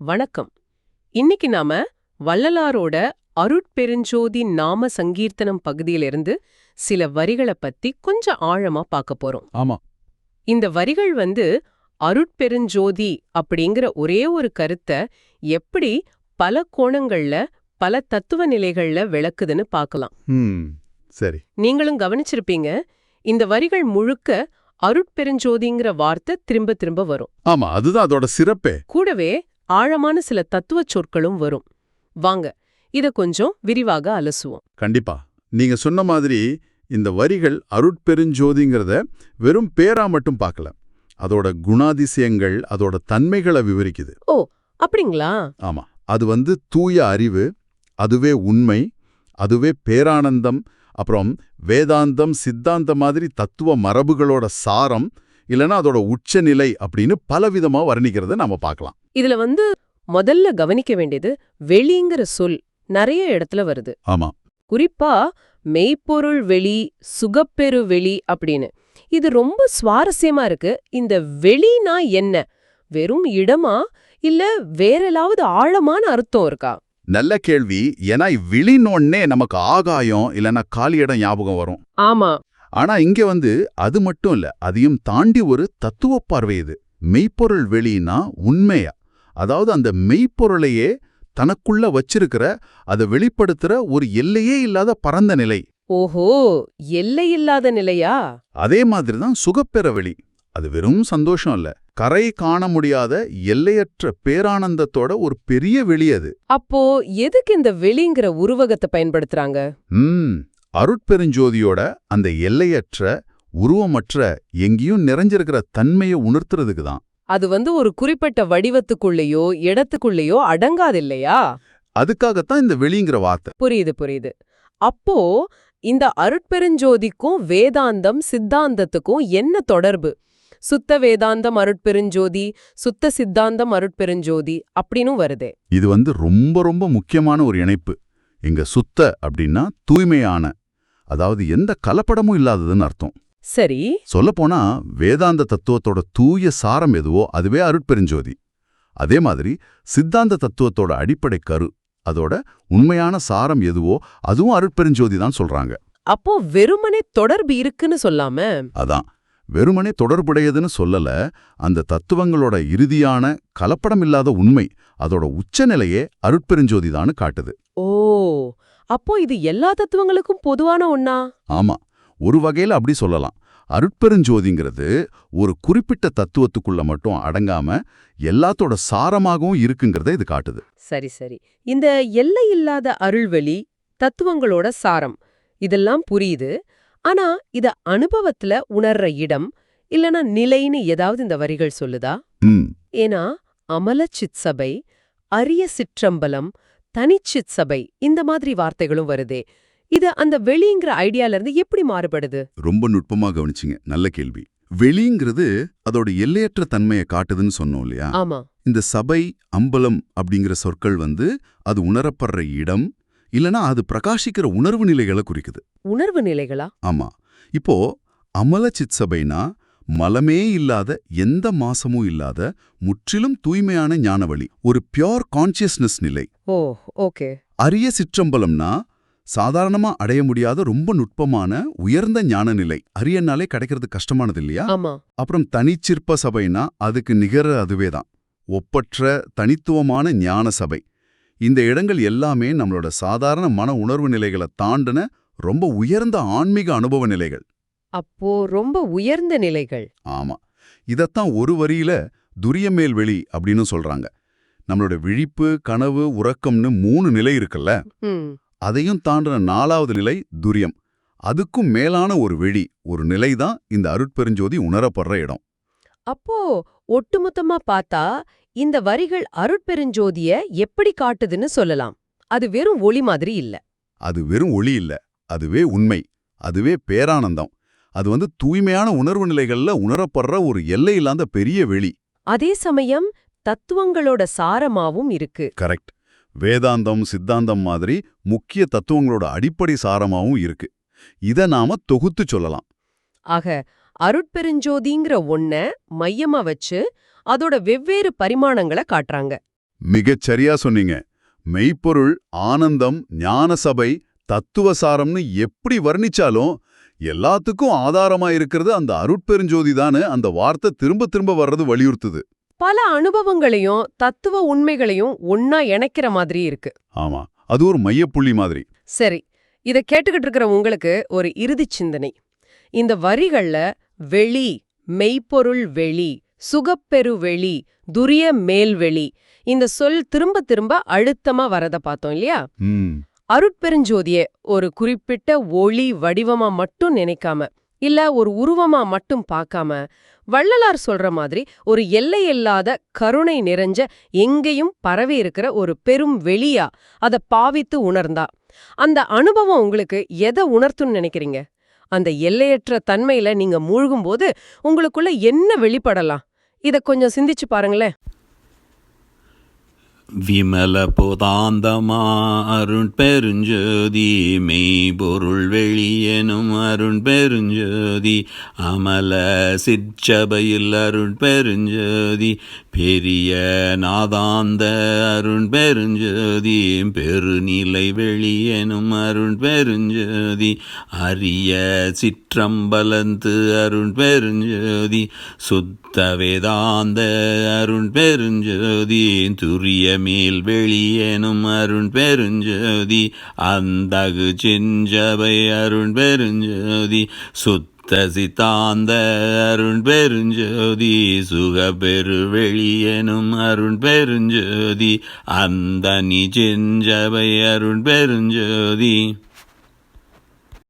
வணக்கம். இன்னைக்கு நாம வள்ளலாரோட அருட்பெருஞ்சோதி நாம சங்கீர்த்தனம் பகுதியிலிருந்து சில வரிகளை பத்தி கொஞ்சம் ஆழமா பார்க்க போறோம். ஆமா. இந்த வரிகள் வந்து அருட்பெருஞ்சோதி அப்படிங்கிற ஒரே ஒரு கருத்தை எப்படி பல கோணங்கள்ல பல தத்துவ நிலைகள்ல விளக்குதுன்னு பார்க்கலாம். சரி. நீங்களும் கவனிச்சிருப்பீங்க இந்த வரிகள் முழுக்க அருட்பெருஞ்சோதிங்கிற வார்த்தை திரும்ப திரும்ப வரும். ஆமா அதுதான் அதோட சிறப்பே. கூடவே ஆழமான சில தத்துவச் சொற்களும் வரும். வாங்க இத கொஞ்சம் விரிவாக அலசுவோம். கண்டிப்பா. நீங்க சொன்ன மாதிரி இந்த வரிகள் அருட்பெருஞ்சோதிங்கிறத வெறும் பேரா மட்டும் பார்க்கல. அதோட குணாதிசயங்கள் அதோட தன்மைகளை விவரிக்குது. ஓ அப்படிங்களா? ஆமா. அது வந்து தூய அறிவு அதுவே உண்மை அதுவே பேரானந்தம் அப்புறம் வேதாந்தம் சித்தாந்தம் மாதிரி தத்துவ மரபுகளோட சாரம் இல்லைன்னா அதோட உச்சநிலை அப்படின்னு பலவிதமா வர்ணிக்கிறத நாம பார்க்கலாம். இதுல வந்து முதல்ல கவனிக்க வேண்டியது வெளிங்கிற சொல் நிறைய இடத்துல வருது. ஆமா. குறிப்பா மெய்ப்பொருள் வெளி சுகப்பெரு வெளி அப்படின்னு. இது ரொம்ப சுவாரஸ்யமா இருக்கு. இந்த வெளினா என்ன? வெறும் இடமா? இல்ல வேறலாவது ஆழமான அர்த்தம் இருக்கா? நல்ல கேள்வி. ஏன்னா விழினோன்னே நமக்கு ஆகாயம் இல்லைன்னா காலி இடம் ஞாபகம் வரும். ஆமா. ஆனா இங்க வந்து அது மட்டும் இல்ல அதையும் தாண்டி ஒரு தத்துவ பார்வை இது. மெய்ப்பொருள் வெளினா உண்மையா? அதாவது அந்த மெய்ப்பொருளையே தனக்குள்ள வச்சிருக்கிற அதை வெளிப்படுத்துற ஒரு எல்லையே இல்லாத பரந்த நிலை. ஓஹோ எல்லையில்லாத நிலையா? அதே மாதிரி தான் சுகப்பெற வெளி. அது வெறும் சந்தோஷம் இல்ல கரை காண முடியாத எல்லையற்ற பேரானந்தத்தோட ஒரு பெரிய வெளி அது. அப்போ எதுக்கு இந்த வெளிங்கிற உருவகத்தை பயன்படுத்துறாங்க? ம் அருட்பெருஞ்சோதியோட அந்த எல்லையற்ற உருவமற்ற எங்கேயும் நிறைஞ்சிருக்கிற தன்மையை உணர்த்துறதுக்கு தான். அது வந்து ஒரு குறிப்பிட்ட வடிவத்துக்குள்ளேயோ இடத்துக்குள்ளேயோ அடங்காதில்லையா? அதுக்காகத்தான் இந்த வெளிங்கிற வார்த்தை. புரியுது புரியுது. அப்போ இந்த அருட்பெருஞ்சோதிக்கும் வேதாந்தம் சித்தாந்தத்துக்கும் என்ன தொடர்பு? சுத்த வேதாந்தம் அருட்பெருஞ்சோதி சுத்த சித்தாந்தம் அருட்பெருஞ்சோதி அப்படின்னும் வருதே. இது வந்து ரொம்ப ரொம்ப முக்கியமான ஒரு இணைப்பு. இங்க சுத்த அப்படின்னா தூய்மையான அதாவது எந்த கலப்படமும் இல்லாததுன்னு அர்த்தம். சரி. சொல்லப்போனா வேதாந்த தத்துவத்தோட தூய சாரம் எதுவோ அதுவே அருட்பெருஞ்சோதி. அதே மாதிரி சித்தாந்த தத்துவத்தோட அடிப்படை கரு அதோட உண்மையான சாரம் எதுவோ அதுவும் அருட்பெருஞ்சோதி தான் சொல்றாங்க. அப்போ வெறுமனே தொடர்பு இருக்குன்னு சொல்லாம? அதான். வெறுமனே தொடர்புடையதுன்னு சொல்லல அந்த தத்துவங்களோட இறுதியான கலப்படமில்லாத உண்மை அதோட உச்சநிலையே அருட்பெருஞ்சோதிதான்னு காட்டுது. ஓ. அப்போ இது எல்லா தத்துவங்களுக்கும் பொதுவான ஒண்ணா? ஆமா. ஒரு வகையில அப்படி சொல்லலாம். அருட்பெருஞ்சோதிங்கிறது ஒரு குறிப்பிட்ட தத்துவத்துக்குள்ள மட்டும் அடங்காம எல்லாத்தோட சாரமாகவும் இருக்குங்கிறத இது காட்டுது. சரி சரி. இந்த எல்லையில்லாத அருள்வெளி தத்துவங்களோட சாரம் இதெல்லாம் புரியுது. ஆனா இத அனுபவத்துல உணர்ற இடம் இல்லனா நிலைன்னு ஏதாவது இந்த வரிகள் சொல்லுதா? ஏன்னா அமலச்சித் சபை அரிய சிற்றம்பலம் தனிச்சித் சபை. இந்த மாதிரி வார்த்தைகளும் வருதே. இது அந்த வெளிங்கிற ஐடியால இருந்து எப்படி மாறுபடுது? ரொம்ப நுட்பமா கவனிச்சிங்க. நல்ல கேள்வி. வெளிங்கிறது அதோட எல்லையற்ற தன்மையை காட்டுதுன்னு சொன்னோம் இல்லையா? ஆமா. இந்த சபை அம்பலம் அப்படிங்கிற சொற்கள் வந்து அது உணரப்படுற இடம் இல்லனா அது பிரகாசிக்கிற உணர்வு நிலைகளை குறிக்குது. உணர்வு நிலைகளா? ஆமா. இப்போ அமல சித்சபைனா மலமே இல்லாத எந்த மாசமும் இல்லாத முற்றிலும் தூய்மையான ஞானவழி ஒரு பியோர் கான்சியஸ்னஸ் நிலை. Oh okay. அரிய சிற்றம்பலம்னா சாதாரணமா அடைய முடியாத ரொம்ப நுட்பமான உயர்ந்த ஞான நிலை அரியனாலே கிடைக்கிறது கஷ்டமானது இல்லையா? அப்புறம் தனிச்சிற்ப சபைனா அதுக்கு நிகர அதுவே தான். ஒப்பற்ற தனித்துவமான ஞான சபை. இந்த இடங்கள் எல்லாமே நம்மளோட சாதாரண மன உணர்வு நிலைகளை தாண்டின ரொம்ப உயர்ந்த ஆன்மீக அனுபவ நிலைகள். அப்போ ரொம்ப உயர்ந்த நிலைகள். ஆமா. இதத்தான் ஒரு வரியில துரியமேல் வெளி அப்படின்னு சொல்றாங்க. நம்மளோட விழிப்பு கனவு உறக்கம்னு மூணு நிலை இருக்குல்ல? அதையும் தாண்டின நாலாவது நிலை துரியம். அதுக்கும் மேலான ஒரு வெளி ஒரு நிலை தான் இந்த அருட்பெருஞ்சோதி உணரப்படுற இடம். அப்போ ஒட்டுமொத்தமா பார்த்தா இந்த வரிகள் அருட்பெருஞ்சோதிய எப்படி காட்டுதுன்னு சொல்லலாம். அது வெறும் ஒளி மாதிரி இல்ல. அது வெறும் ஒளி இல்ல. அதுவே உண்மை. அதுவே பேரானந்தம். அது வந்து தூய்மையான உணர்வு நிலைகள்ல உணரப்படுற ஒரு எல்லையில்லாத பெரிய வெளி. அதே சமயம் தத்துவங்களோட சாரமாவும் இருக்கு. கரெக்ட். வேதாந்தம் சித்தாந்தம் மாதிரி முக்கிய தத்துவங்களோட அடிப்படை சாரமாவும் இருக்கு. இத நாம தொகுத்து சொல்லலாம். ஆக அருட்பெருஞ்சோதிங்கிற ஒன்ன மையமா வச்சு அதோட வெவ்வேறு பரிமாணங்களை காட்டுறாங்க மிகச் சரியா சொன்னீங்க. மெய்ப்பொருள் ஆனந்தம் ஞானசபை தத்துவசாரம்னு எப்படி வர்ணிச்சாலும் எல்லாத்துக்கும் ஆதாரமா இருக்கிறது அந்த அருட்பெருஞ்சோதி அந்த வார்த்தை திரும்ப திரும்ப வர்றது வலியுறுத்துது. பல அனுபவங்களையும் தத்துவ உண்மைகளையும் ஒன்னா இணைக்கிற மாதிரி இருக்கு. ஆமா அது ஒரு மையப்புள்ளி மாதிரி. சரி இத கேட்டுக்கிட்டு இருக்கிற உங்களுக்கு ஒரு இறுதிச் சிந்தனை. இந்த வரிகள்ல வெளி மெய்ப்பொருள் வெளி சுகப்பெரு வெளி துரிய மேல்வெளி இந்த சொல் திரும்ப திரும்ப அழுத்தமா வரத பார்த்தோம் இல்லையா? அருட்பெருஞ்சோதிய ஒரு குறிப்பிட்ட ஒளி வடிவமா மட்டும் நினைக்காம இல்ல ஒரு உருவமா மட்டும் பார்க்காம வள்ளலார் சொல்ற மாதிரி ஒரு எல்லையில்லாத கருணை நிறைஞ்ச எங்கேயும் பரவி இருக்கிற ஒரு பெரும் வெளியா அத பாவித்து உணர்ந்தா. அந்த அனுபவம் உங்களுக்கு எதை உணர்த்துன்னு நினைக்கிறீங்க? அந்த எல்லையற்ற தன்மையில நீங்க மூழ்கும்போது உங்களுக்குள்ள என்ன வெளிப்படலாம்? இத கொஞ்சம் சிந்திச்சு பாருங்களேன். விமல போதாந்தமா அருண் பெருஞ்சோதி மெய்பொருள் வெளியெனும் அருண் பெருஞ்சோதி அமல சிற்சபையில் அருண் பெருஞ்சோதி பெரிய நாதாந்த அருண் பெருஞ்சோதி பெருநிலை வெளியெனும் அருண் பெருஞ்சோதி அரிய சிற்றம்பலந்து அருண் பெருஞ்சோதி சுத்த வேதாந்த அருண் பெருஞ்சோதி துரிய மேல் வெளியேனும் அருண் பெருஞ்சோதி அந்தகு செஞ்சபை அருண் பெருஞ்சோதி சுத்த சித்தாந்த அருண் பெருஞ்சோதி சுகபெரு வெளியெனும் அருண் பெருஞ்சோதி அந்த நீ செஞ்சபை அருண் பெருஞ்சோதி.